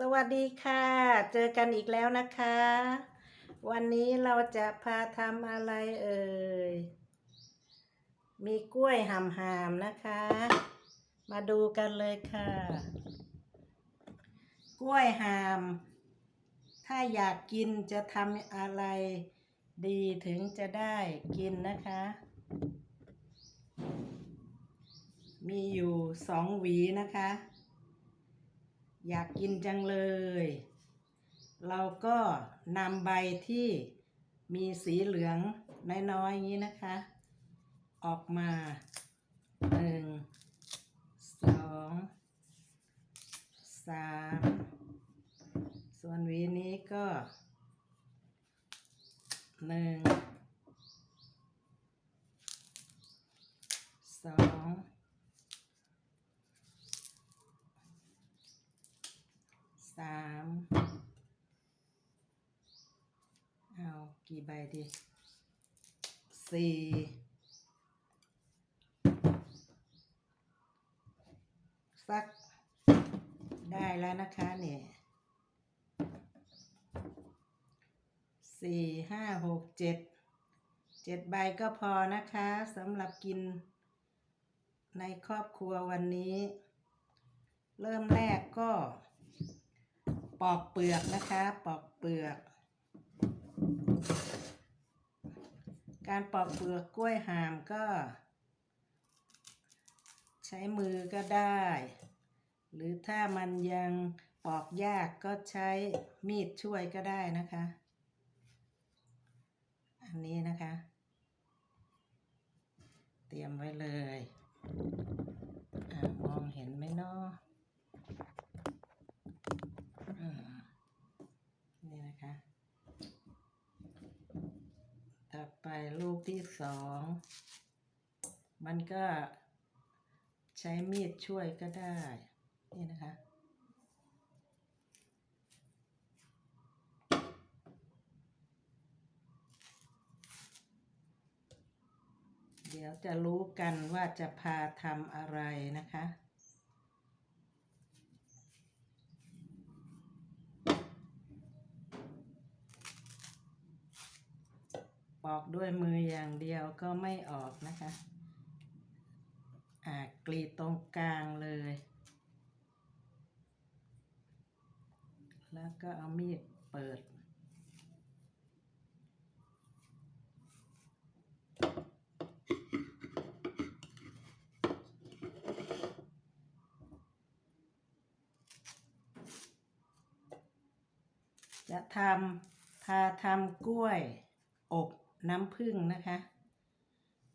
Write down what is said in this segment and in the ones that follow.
สวัสดีค่ะ เจอกันอีกแล้วนะคะ วันนี้เราจะพาทำอะไรเอ่ย มีกล้วยหำหามนะคะ มาดูกันเลยค่ะ กล้วยหาม ถ้าอยากกินจะทำอะไรดีถึงจะได้กินนะคะ มีอยู่สองหวีนะคะ อยากกินจังเลย เราก็นำใบที่มีสีเหลืองน้อยๆอย่างนี้นะคะ ออกมาหนึ่งสองสามส่วนวีนี้ก็หนึ่งสองสามเอากี่ ใบดีสี่สักได้แล้วนะคะเนี่ยสี่ห้าหกเจ็ดเจ็ดใบก็พอนะคะสำหรับกินในครอบครัววันนี้ เริ่มแรกก็ปอกเปลือกนะคะ ปอกเปลือก การปอกเปลือกกล้วยหามก็ ใช้มือก็ได้ หรือถ้ามันยังปอกยากก็ใช้มีดช่วยก็ได้นะคะ อันนี้นะคะ เตรียมไว้เลยอะมองเห็นไหมเนาะอืมนี่นะคะ ต่อไปลูกที่สอง มันก็ใช้มีดช่วยก็ได้ นี่นะคะ เดี๋ยวจะรู้กันว่าจะพาทำอะไรนะคะ ปอกด้วยมืออย่างเดียวก็ไม่ออกนะคะอ่ากรีดตรงกลางเลย แล้วก็เอามีดเปิด จะทำพาทำกล้วยอบ น้ำผึ้งนะคะ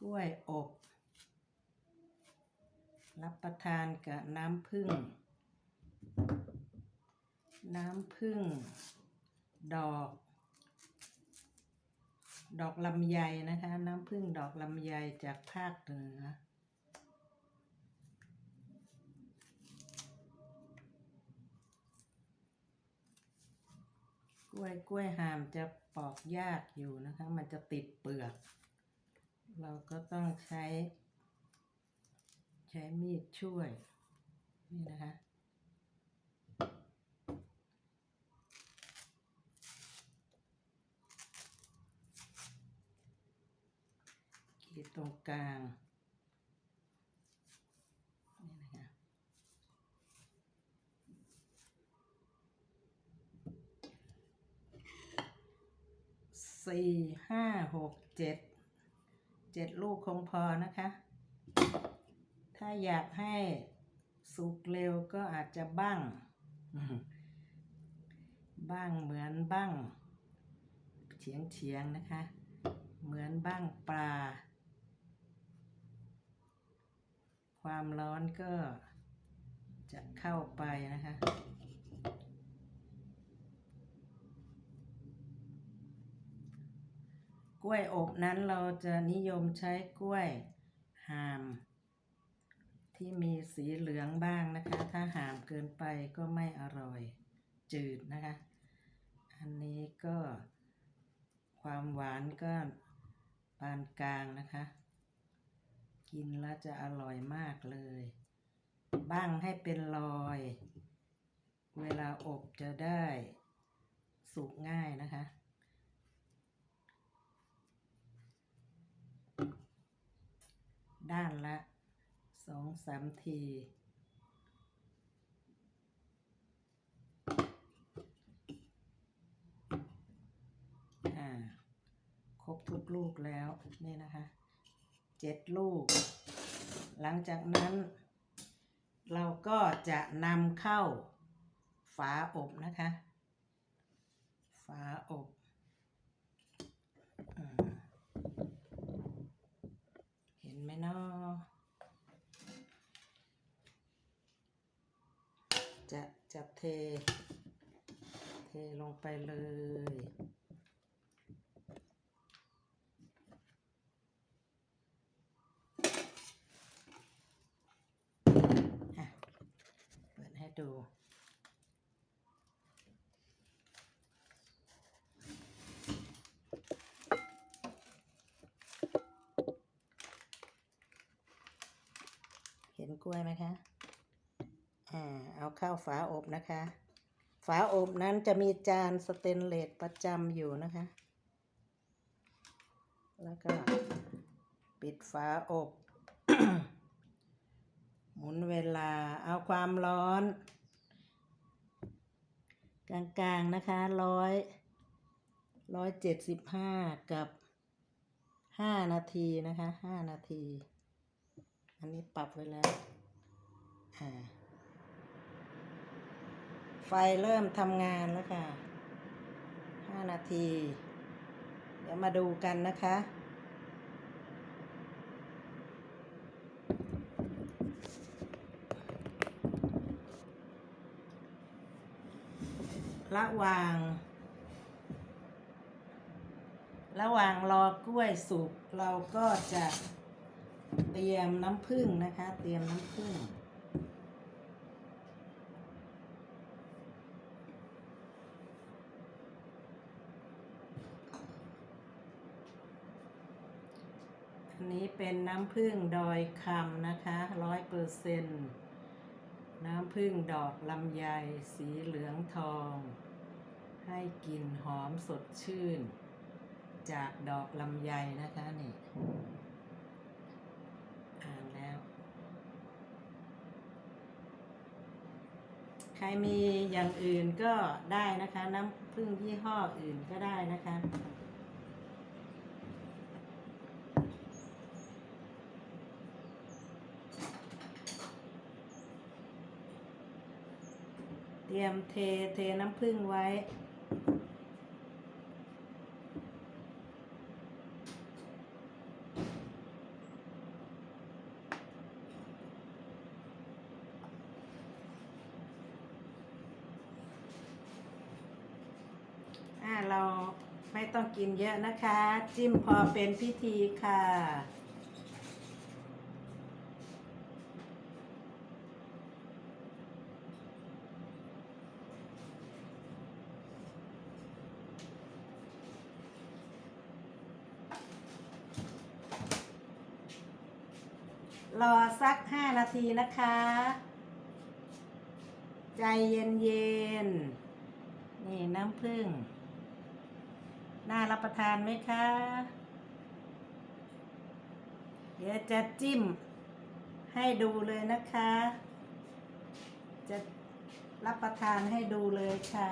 กล้วยอบ รับประทานกับน้ำผึ้งน้ำผึ้งดอก ดอกลำไยนะคะ น้ำผึ้งดอกลำไยจากภาคเหนือกล้วยกล้วยหามจะ ปอกยากอยู่นะคะ มันจะติดเปลือก เราก็ต้องใช้ ใช้มีดช่วย นี่นะคะกรีดตรงกลาง นี่นะคะ สี่ห้าหกเจ็ดเจ็ดลูกคงพอนะคะ ถ้าอยากให้สุกเร็วก็อาจจะบ้าง บ้างเหมือนบ้างเฉียงเฉียงนะคะ เหมือนบ้างปลา ความร้อนก็จะเข้าไปนะคะ กล้วยอบนั้นเราจะนิยมใช้กล้วยหาม ที่มีสีเหลืองบ้างนะคะ ถ้าหามเกินไปก็ไม่อร่อยจืดนะคะ อันนี้ก็ความหวานก็ปานกลางนะคะ กินแล้วจะอร่อยมากเลย บ้างให้เป็นรอย เวลาอบจะได้สุกง่ายนะคะ ด้านละสองสามที อ่า ครบทุกลูกแล้วนี่นะคะเจ็ดลูก หลังจากนั้น เราก็จะนำเข้าฝาอบนะคะ ฝาอบอืมเห็ นไหมเนาะจะจะเท เทลงไปเลยอะเปิดให้ดู กล้วยไหมคะอ่าเอาเข้าฝาอบนะคะ ฝาอบนั้นจะมีจานสเตนเลสประจำอยู่นะคะ แล้วก็ปิดฝาอบ หมุนเวลาเอาความร้อน กลางๆนะคะร้อยร้อยเจ็ดสิบห้ากับห้านาทีนะคะห้านาที อันนี้ปรับไว้แล้วไฟเริ่มทำงานแล้วค่ะห้านาที เดี๋ยวมาดูกันนะคะ ระหว่าง ระหว่างรอกล้วยสุกเราก็จะ เตรียมน้ำผึ้งนะคะ เตรียมน้ำผึ้งอันนี้เป็นน้ำผึ้งดอยคำนะคะร้อยเปอร์เซ็นต์น้ำผึ้งดอกลำไยสีเหลืองทอง ให้กลิ่นหอมสดชื่น จากดอกลำไยนะคะนี่ อ่านแล้ว ใครมีอย่างอื่นก็ได้นะคะ น้ำผึ้งยี่ห้ออื่นก็ได้นะคะเตรียมเทเทน้ำผึ้งไว้ อ่าเราไม่ต้อง กินเยอะนะคะ จิ้มพอเป็นพิธีค่ะรอสักห้านาทีนะคะ ใจเย็นๆนี่น้ำผึ้ง น่ารับประทานไหมคะ เดี๋ยวจะจิ้มให้ดูเลยนะคะ จะรับประทานให้ดูเลยค่ะ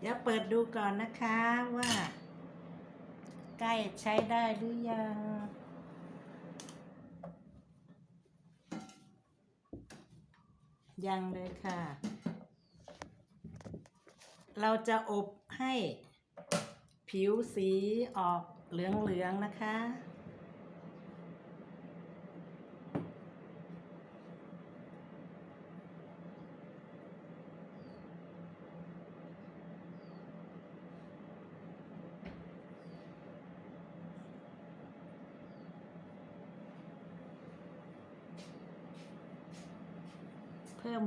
เดี๋ยวเปิดดูก่อนนะคะว่า ใกล้ใช้ได้หรือยังยังเลยค่ะ เราจะอบให้ผิวสีออกเหลืองๆนะคะ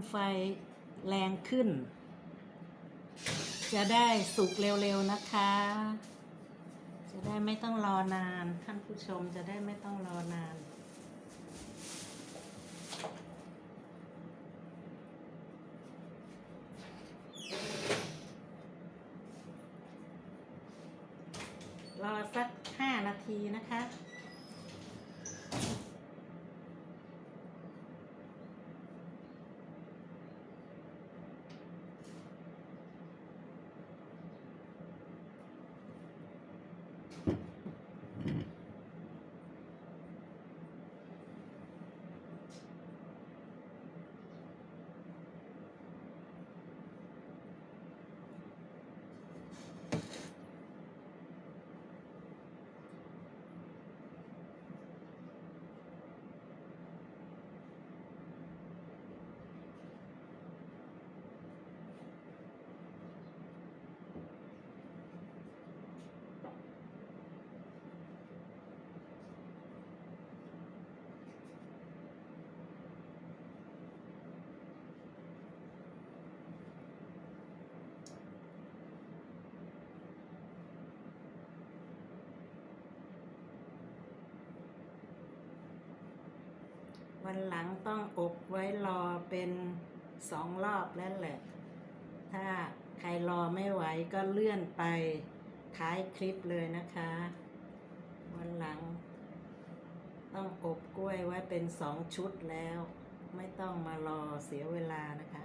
ไฟแรงขึ้น จะได้สุกเร็วๆนะคะ จะได้ไม่ต้องรอนาน ท่านผู้ชมจะได้ไม่ต้องรอนาน รอสักห้านาทีนะคะ วันหลังต้องอบไว้รอเป็นสองรอบแล้วแหละ ถ้าใครรอไม่ไหวก็เลื่อนไปท้ายคลิปเลยนะคะ วันหลัง ต้องอบกล้วยไว้เป็นสองชุดแล้ว ไม่ต้องมารอเสียเวลานะคะ